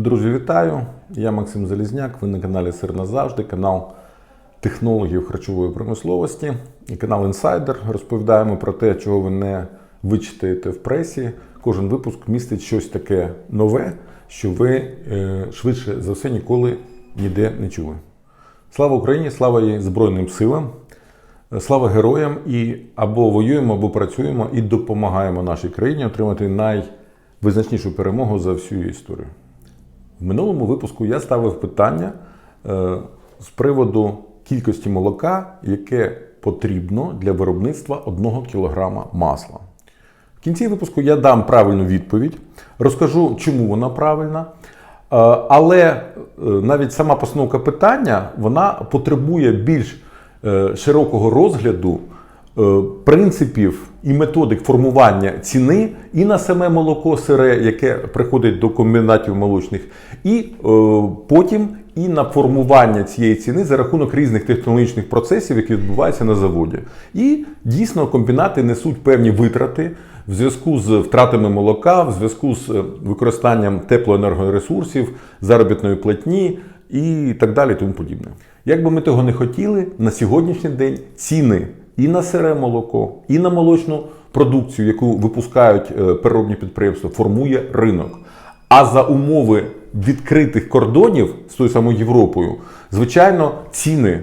Друзі, вітаю! Я Максим Залізняк. Ви на каналі Сир назавжди, канал технологів харчової промисловості і канал Інсайдер. Розповідаємо про те, чого ви не вичитаєте в пресі. Кожен випуск містить щось таке нове, що ви е, швидше за все ніколи ніде не чули. Слава Україні, слава її Збройним силам, слава героям і або воюємо, або працюємо і допомагаємо нашій країні отримати найвизначнішу перемогу за всю її історію. В минулому випуску я ставив питання е, з приводу кількості молока, яке потрібно для виробництва 1 кг масла. В кінці випуску я дам правильну відповідь, розкажу, чому вона правильна. Е, Але е, навіть сама постановка питання вона потребує більш широкого розгляду принципів і методик формування ціни і на саме молоко сире, яке приходить до комбінатів молочних, і е, потім і на формування цієї ціни за рахунок різних технологічних процесів, які відбуваються на заводі. І дійсно комбінати несуть певні витрати в зв'язку з втратами молока, в зв'язку з е, використанням теплоенергоресурсів, заробітної платні і так далі, тому подібне. Як би ми того не хотіли, на сьогоднішній день ціни і на сире молоко, і на молочну продукцію, яку випускають е, переробні підприємства, формує ринок. А за умови відкритих кордонів з тою самою Європою, звичайно, ціни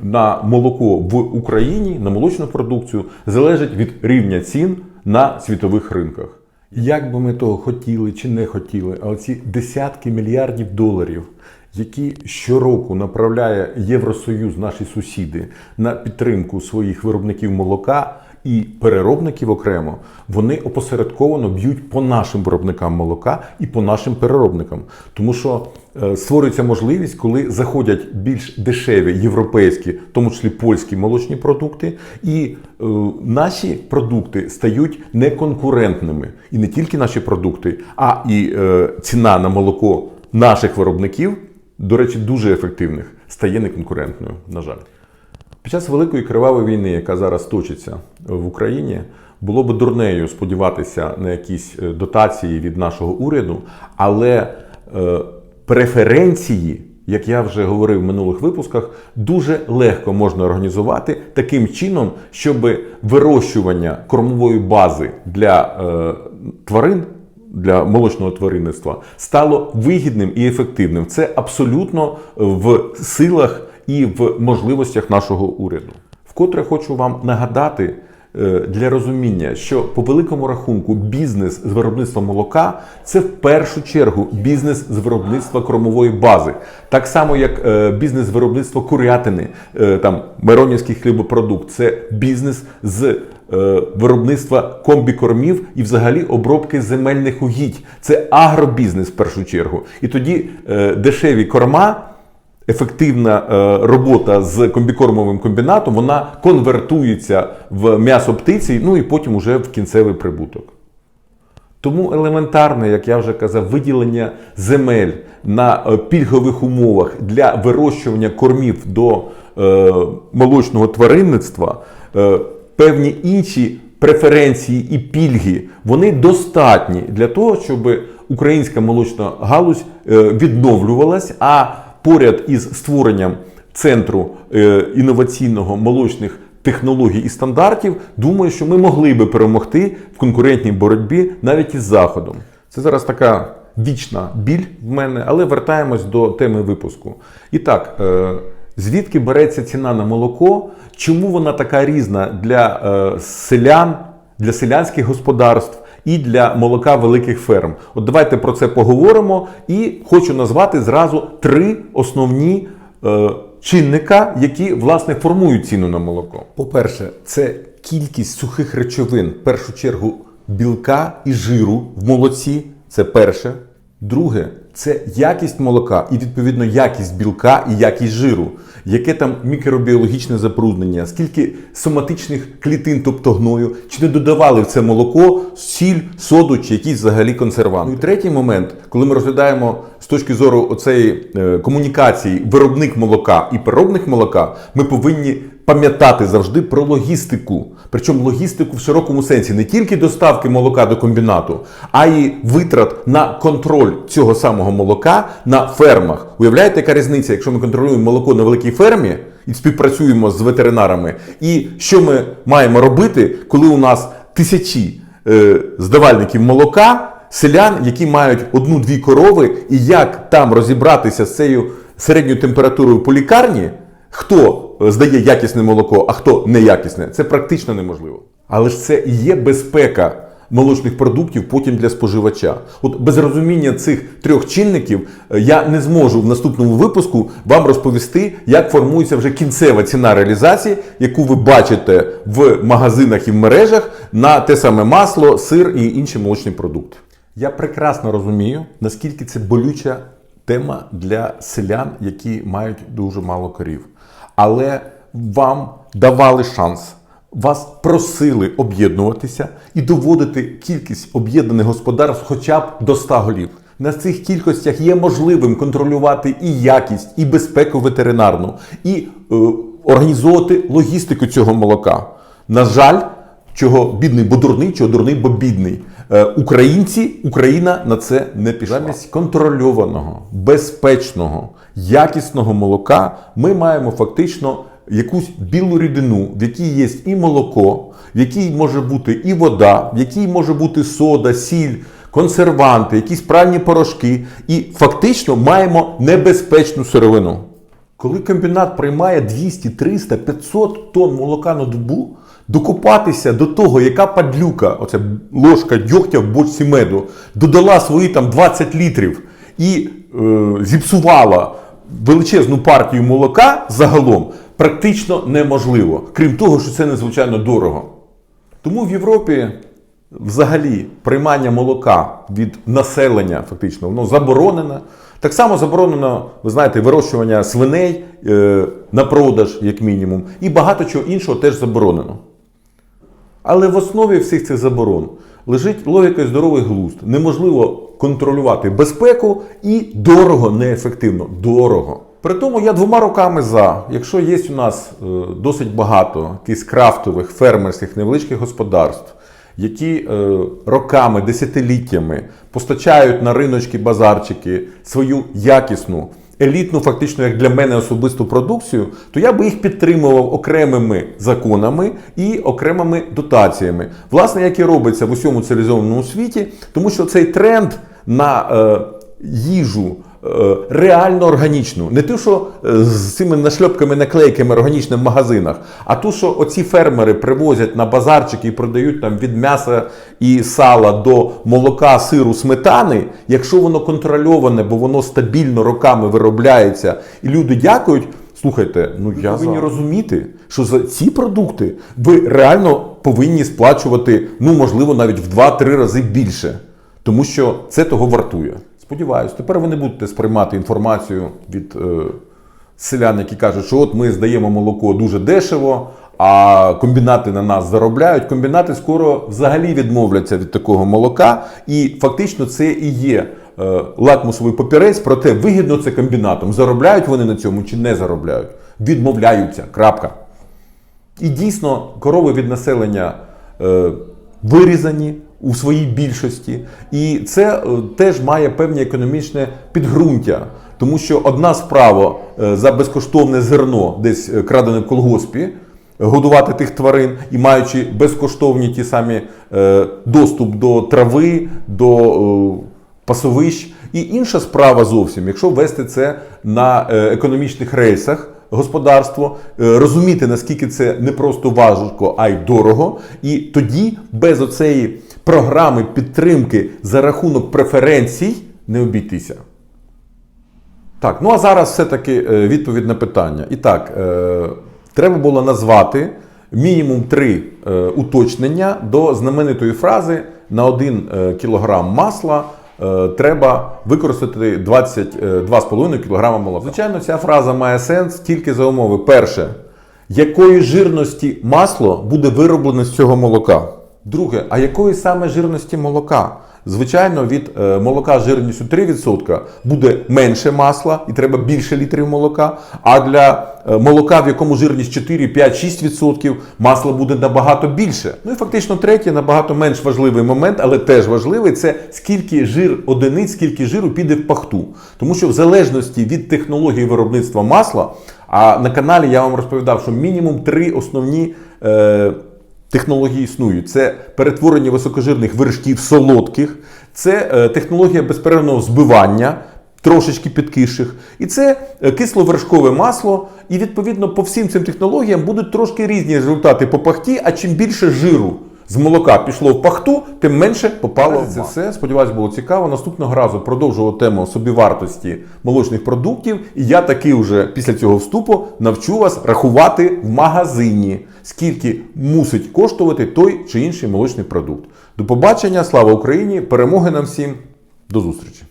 на молоко в Україні, на молочну продукцію, залежать від рівня цін на світових ринках. Як би ми того хотіли чи не хотіли, а оці десятки мільярдів доларів, які щороку направляє Євросоюз, наші сусіди, на підтримку своїх виробників молока і переробників окремо, вони опосередковано б'ють по нашим виробникам молока і по нашим переробникам. Тому що е, створюється можливість, коли заходять більш дешеві європейські, в тому числі польські молочні продукти, і е, наші продукти стають неконкурентними. І не тільки наші продукти, а і е, ціна на молоко наших виробників, до речі, дуже ефективних, стає неконкурентною, на жаль. Під час великої кривавої війни, яка зараз точиться в Україні, було б дурнею сподіватися на якісь е, дотації від нашого уряду, але е, преференції, як я вже говорив в минулих випусках, дуже легко можна організувати таким чином, щоб вирощування кормової бази для е, тварин. Для молочного тваринництва стало вигідним і ефективним. Це абсолютно в силах і в можливостях нашого уряду. Вкотре хочу вам нагадати е, для розуміння, що по великому рахунку бізнес з виробництва молока це в першу чергу бізнес з виробництва кормової бази, так само як е, бізнес з виробництва курятини, е, там Миронівський хлібопродукт, це бізнес з виробництва комбікормів і взагалі обробки земельних угідь. Це агробізнес в першу чергу. І тоді е, дешеві корма ефективна е, робота з комбікормовим комбінатом, вона конвертується в м'ясо птиці, ну і потім уже в кінцевий прибуток. Тому елементарне, як я вже казав, виділення земель на е, пільгових умовах для вирощування кормів до е, молочного тваринництва, е, певні інші преференції і пільги, вони достатні для того, щоб українська молочна галузь е, відновлювалась, а поряд із створенням центру е, інноваційного молочних технологій і стандартів, думаю, що ми могли би перемогти в конкурентній боротьбі навіть із Заходом. Це зараз така вічна біль в мене, але вертаємось до теми випуску. І так, е, звідки береться ціна на молоко? Чому вона така різна для е, селян, для селянських господарств? І для молока великих ферм. От давайте про це поговоримо. І хочу назвати зразу три основні е, чинника, які власне формують ціну на молоко. По-перше, це кількість сухих речовин, в першу чергу білка і жиру в молоці. Це перше. Друге, це якість молока і відповідно якість білка і якість жиру, яке там мікробіологічне забруднення, скільки соматичних клітин, тобто гною, чи не додавали в це молоко сіль, соду чи якісь взагалі консерванти. Ну і третій момент, коли ми розглядаємо з точки зору оцеї е, комунікації виробник молока і переробник молока, ми повинні пам'ятати завжди про логістику. Причому логістику в широкому сенсі. Не тільки доставки молока до комбінату, а й витрат на контроль цього самого контролюємо молока на фермах. Уявляєте, яка різниця, якщо ми контролюємо молоко на великій фермі і співпрацюємо з ветеринарами, і що ми маємо робити, коли у нас тисячі е, здавальників молока, селян, які мають одну-дві корови, і як там розібратися з цією середньою температурою по лікарні, хто е, здає якісне молоко, а хто неякісне, це практично неможливо. Але ж це і є безпека молочних продуктів потім для споживача. От без розуміння цих трьох чинників е, я не зможу в наступному випуску вам розповісти, як формується вже кінцева ціна реалізації, яку ви бачите в магазинах і в мережах на те саме масло, сир і інші молочні продукти. Я прекрасно розумію, наскільки це болюча тема для селян, які мають дуже мало корів. Але вам давали шанс. Вас просили об'єднуватися і доводити кількість об'єднаних господарств хоча б до 100 голів. На цих кількостях є можливим контролювати і якість, і безпеку ветеринарну, і е, організовувати логістику цього молока. На жаль, чого бідний, бо дурний, чого дурний, бо бідний. Е, Українці, Україна на це не пішла. Замість контрольованого, безпечного, якісного молока ми маємо фактично якусь білу рідину, в якій є і молоко, в якій може бути і вода, в якій може бути сода, сіль, консерванти, якісь пральні порошки. І фактично маємо небезпечну сировину. Коли комбінат приймає 200, 300, 500 тонн молока на добу, докопатися до того, яка падлюка, оця ложка дьогтя в бочці меду, додала свої там 20 літрів і е, зіпсувала величезну партію молока загалом, практично неможливо. Крім того, що це надзвичайно дорого. Тому в Європі взагалі приймання молока від населення фактично воно заборонено. Так само заборонено, ви знаєте, вирощування свиней е, на продаж, як мінімум, і багато чого іншого теж заборонено. Але в основі всіх цих заборон лежить логіка здоровий глузд. Неможливо контролювати безпеку і дорого, неефективно. Дорого. При тому я двома руками за. Якщо є у нас е, досить багато якихось крафтових, фермерських, невеличких господарств, які е, роками, десятиліттями постачають на риночки, базарчики свою якісну, елітну, фактично, як для мене особисту продукцію, то я би їх підтримував окремими законами і окремими дотаціями. Власне, як і робиться в усьому цивілізованому світі, тому що цей тренд на е, їжу. Е, Реально органічну, не ту, що е, з цими нашльопками, наклейками органічним в магазинах, а ту, що оці фермери привозять на базарчики і продають там від м'яса і сала до молока, сиру, сметани. Якщо воно контрольоване, бо воно стабільно роками виробляється, і люди дякують. Слухайте, ну я повинні розуміти, що за ці продукти ви реально повинні сплачувати, ну можливо, навіть в 2-3 рази більше, тому що це того вартує. Сподіваюсь, тепер ви не будете сприймати інформацію від е, селян, які кажуть, що от ми здаємо молоко дуже дешево, а комбінати на нас заробляють. Комбінати скоро взагалі відмовляться від такого молока, і фактично це і є е, лакмусовий папірець про те, вигідно це комбінатом. Заробляють вони на цьому чи не заробляють. Відмовляються. Крапка. І дійсно, корови від населення е, вирізані у своїй більшості. І це е, теж має певне економічне підґрунтя. Тому що одна справа е, за безкоштовне зерно, десь е, крадене в колгоспі, годувати тих тварин і маючи безкоштовні ті самі доступ до трави, до пасовищ. І інша справа зовсім, якщо вести це на економічних рейсах, господарство, розуміти, наскільки це не просто важко, а й дорого. І тоді без оцеї програми підтримки за рахунок преференцій не обійтися. Так, ну а зараз все-таки е, відповідь на питання. І так, е, треба було назвати мінімум три е, уточнення до знаменитої фрази на 1 кілограм масла е, треба використати 22,5 кг молока. Звичайно, ця фраза має сенс тільки за умови. Перше, якої жирності масло буде вироблене з цього молока? Друге, а якої саме жирності молока? Звичайно, від е, молока жирністю 3% буде менше масла і треба більше літрів молока. А для е, молока, в якому жирність 4, 5, 6%, масла буде набагато більше. Ну і фактично третій, набагато менш важливий момент, але теж важливий, це скільки жир одиниць, скільки жиру піде в пахту. Тому що в залежності від технології виробництва масла, а на каналі я вам розповідав, що мінімум три основні. Е, Технології існують. Це перетворення високожирних вершків солодких, це е, технологія безперервного збивання, трошечки підкисших, і це е, кисловершкове масло. І відповідно по всім цим технологіям будуть трошки різні результати по пахті, а чим більше жиру. З молока пішло в пахту, тим менше попало в Це все. Сподіваюсь, було цікаво. Наступного разу продовжував тему собівартості молочних продуктів. І я таки вже після цього вступу навчу вас рахувати в магазині, скільки мусить коштувати той чи інший молочний продукт. До побачення, слава Україні! Перемоги нам всім! До зустрічі!